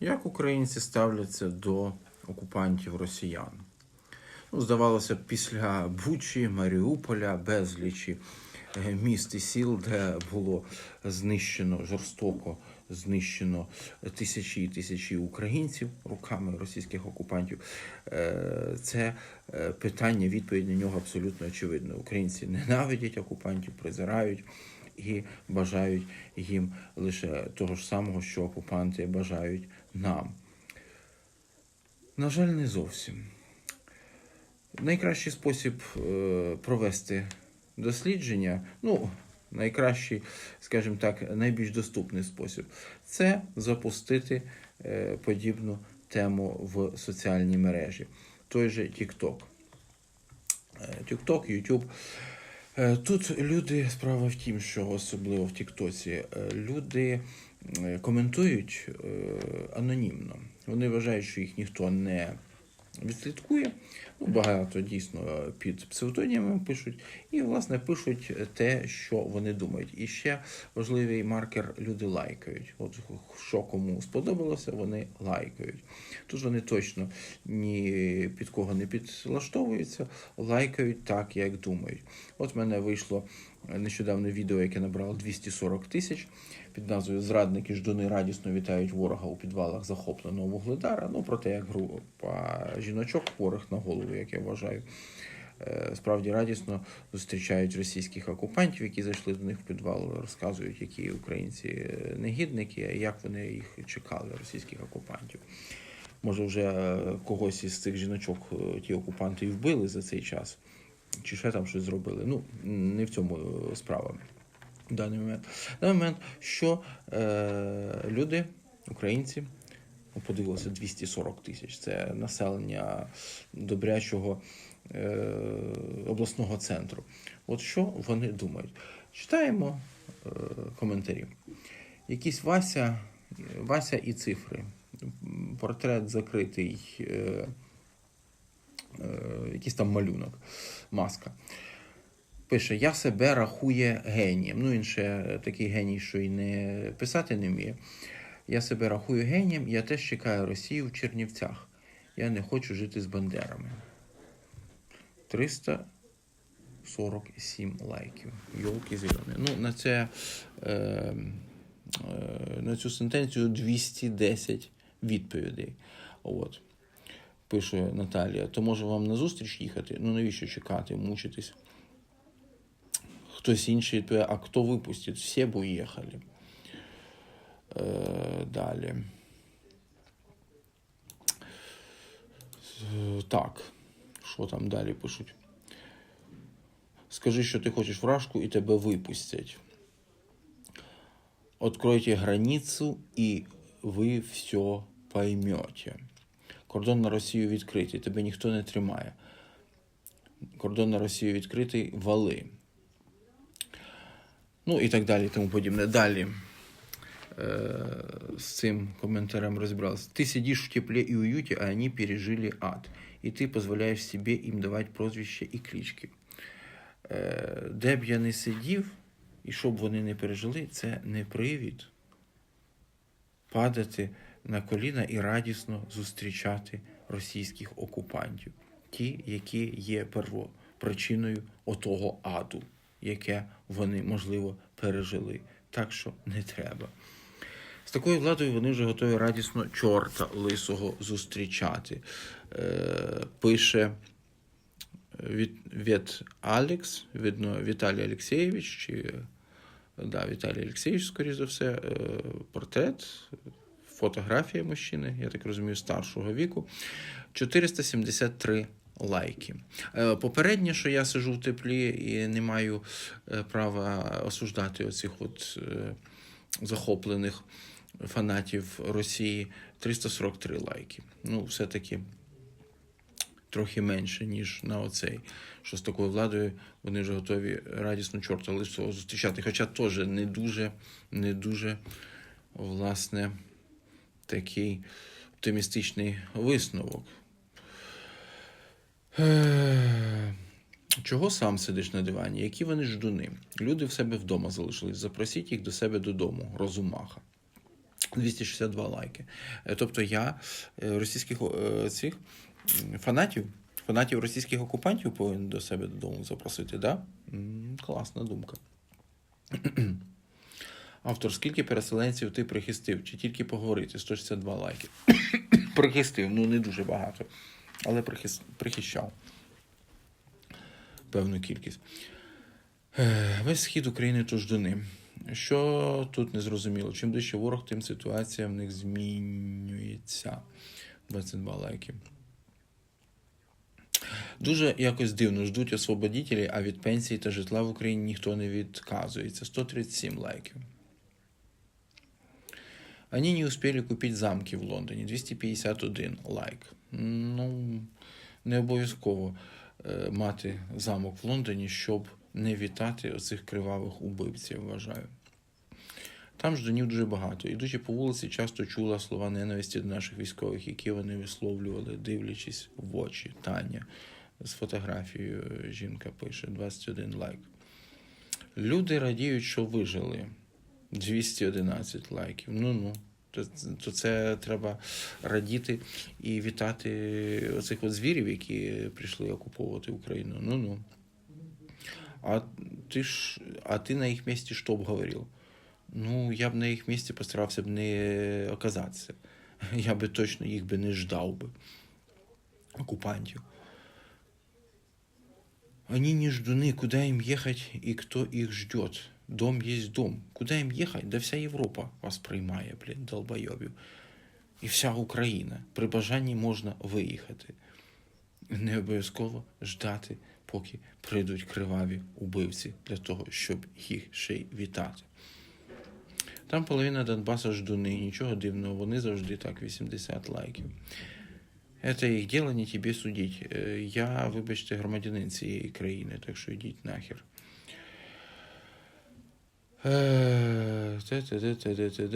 Як українці ставляться до окупантів росіян? Ну, здавалося після Бучі, Маріуполя, безлічі е, міст і сіл, де було знищено жорстоко знищено тисячі і тисячі українців руками російських окупантів. Е, Це е, питання, відповідь на нього абсолютно очевидна. Українці ненавидять окупантів, презирають і бажають їм лише того ж самого, що окупанти бажають нам. На жаль, не зовсім. Найкращий спосіб е, провести дослідження, ну, найкращий, скажімо так, найбільш доступний спосіб це запустити е, подібну тему в соціальній мережі. Той же TikTok. Е, TikTok, YouTube. Тут люди, справа в тім, що особливо в Тіктоці, люди коментують е, анонімно. Вони вважають, що їх ніхто не відслідкує. Ну, багато дійсно під псевдонімами пишуть, і, власне, пишуть те, що вони думають. І ще важливий маркер люди лайкають. От що кому сподобалося, вони лайкають. Тут вони точно ні під кого не підлаштовуються, лайкають так, як думають. От в мене вийшло нещодавно відео, яке набрало 240 тисяч під назвою Зрадники ждуни радісно вітають ворога у підвалах захопленого вугледара. Ну, про те, як група жіночок хворих на голову, як я вважаю, е, справді радісно зустрічають російських окупантів, які зайшли до них в підвал, розказують, які українці е, негідники, і як вони їх чекали, російських окупантів. Може, вже е, когось із цих жіночок ті окупанти і вбили за цей час, чи ще там щось зробили. Ну, не в цьому справа в даний момент. В момент, що е, люди, українці, подивилося 240 тисяч. Це населення добрячого е, обласного центру. От що вони думають? Читаємо е, коментарі. Якийсь Вася, Вася і цифри. Портрет закритий, е, е, якийсь там малюнок, маска. Пише: Я себе рахує генієм. Ну, він ще такий геній, що й не писати не вміє. Я себе рахую генієм, я теж чекаю Росію в Чернівцях. Я не хочу жити з бандерами. 347 лайків. Йолки зелені. Ну, на це е, е, на цю сентенцію 210 відповідей. От. Пише Наталія, то може вам на зустріч їхати? Ну навіщо чекати, мучитись? Хтось інший відповідає, а хто випустить? Всі б уїхали. Е, далі. Так, що там далі пишуть? Скажи, що ти хочеш вражку, і тебе випустять. Откройте границю, і ви все поймете. Кордон на Росію відкритий, тебе ніхто не тримає. Кордон на Росію відкритий, вали. Ну і так далі, тому подібне. Далі е, з цим коментарем розібралися. Ти сидиш в теплі і уюті, а вони пережили ад. І ти дозволяєш собі їм давати прозвища і клички. Е, де б я не сидів, і щоб вони не пережили, це не привід падати на коліна і радісно зустрічати російських окупантів, ті, які є первопричиною отого аду, яке вони, можливо, пережили. Так що не треба. З такою владою вони вже готові радісно чорта лисого зустрічати. Е, пише від, від Алекс, видно, Віталій Олексійович, чи да, Віталій Олексійович, скоріш за все, е, портрет, фотографія мужчини, я так розумію, старшого віку. 473 лайки. Е, Попереднє, що я сижу в теплі і не маю е, права осуждати оцих от е, захоплених фанатів Росії, 343 лайки. Ну, все-таки трохи менше, ніж на оцей. Що з такою владою вони вже готові радісно чорта лисого зустрічати. Хоча теж не дуже, не дуже, власне, такий оптимістичний висновок. Чого сам сидиш на дивані? Які вони ждуни? Люди в себе вдома залишились. Запросіть їх до себе додому, розумаха. 262 лайки. Е, Тобто я е, російських е, цих фанатів, фанатів російських окупантів повинен до себе додому запросити, да? Класна думка. Автор, скільки переселенців ти прихистив? Чи тільки поговорити? 162 лайки. прихистив, ну не дуже багато, але прихис... прихищав певну кількість. Весь схід України то ждуни. Що тут не зрозуміло? Чим ближче ворог, тим ситуація в них змінюється. 22 лайки. Дуже якось дивно ждуть освободітелі, а від пенсії та житла в Україні ніхто не відказується. 137 лайків. Они не успели купити замки в Лондоні. 251 лайк. Ну, не обов'язково е, мати замок в Лондоні, щоб не вітати оцих кривавих убивців, вважаю. Там ждунів дуже багато. Ідучи по вулиці, часто чула слова ненависті до наших військових, які вони висловлювали, дивлячись в очі. Таня з фотографією жінка пише 21 лайк. Люди радіють, що вижили. 211 лайків. Ну-ну. То, то це треба радіти і вітати оцих от звірів, які прийшли окуповувати Україну. Ну-ну. А ти ж, а ти на їх місці що б говорив? Ну, я б на їх місці постарався б не оказатися. Я би точно їх би не ждав би. Окупантів. Они не ждуны, куда им ехать и кто их ждет. Дом есть дом. Куда им ехать? Да вся Європа вас приймає, блін, долбойобів. І вся Україна. При бажанні можна виїхати. Не обов'язково ждати, поки прийдуть криваві убивці для того, щоб їх ще й вітати. Там половина Донбаса ждуни, нічого дивного, вони завжди так 80 лайків. Это їх діло, не тобі судіть. Е, Я, вибачте, громадянин цієї країни, так що йдіть нахер. Е.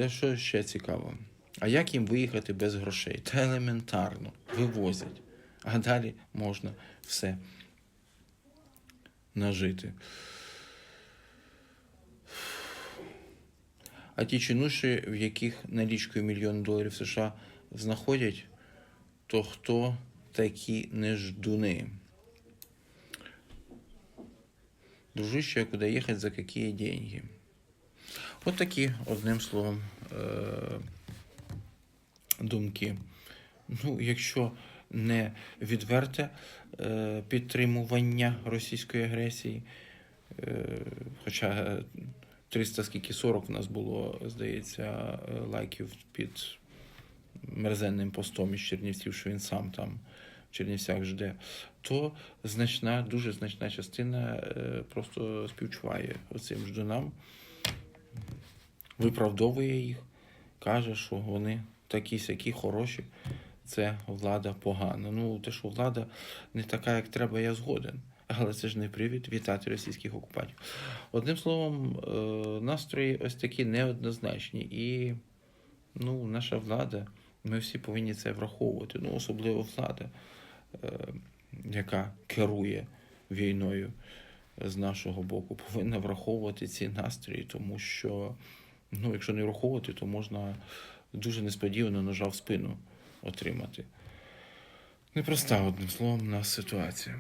Що ще цікаво? А як їм виїхати без грошей? Та елементарно. Вивозять. А далі можна все нажити. А ті чинуші, в яких налічкою мільйон доларів США знаходять, то хто такі неждуни? Дружище, куда ехать, за какие деньги? От такі, одним словом, е- думки. Ну, якщо не відверте е- підтримування російської агресії, е- хоча 300 скільки 40 в нас було, здається, е, лайків під мерзенним постом із Чернівців, що він сам там в Чернівцях жде, то значна, дуже значна частина е, просто співчуває оцим ждунам, виправдовує їх, каже, що вони такі сякі хороші, це влада погана. Ну, те, що влада не така, як треба, я згоден. Але це ж не привід вітати російських окупантів. Одним словом, е, настрої ось такі неоднозначні. І ну, наша влада, ми всі повинні це враховувати. Ну, особливо влада, е, яка керує війною з нашого боку, повинна враховувати ці настрої, тому що, ну, якщо не враховувати, то можна дуже несподівано ножа в спину отримати. Непроста, одним словом, у нас ситуація.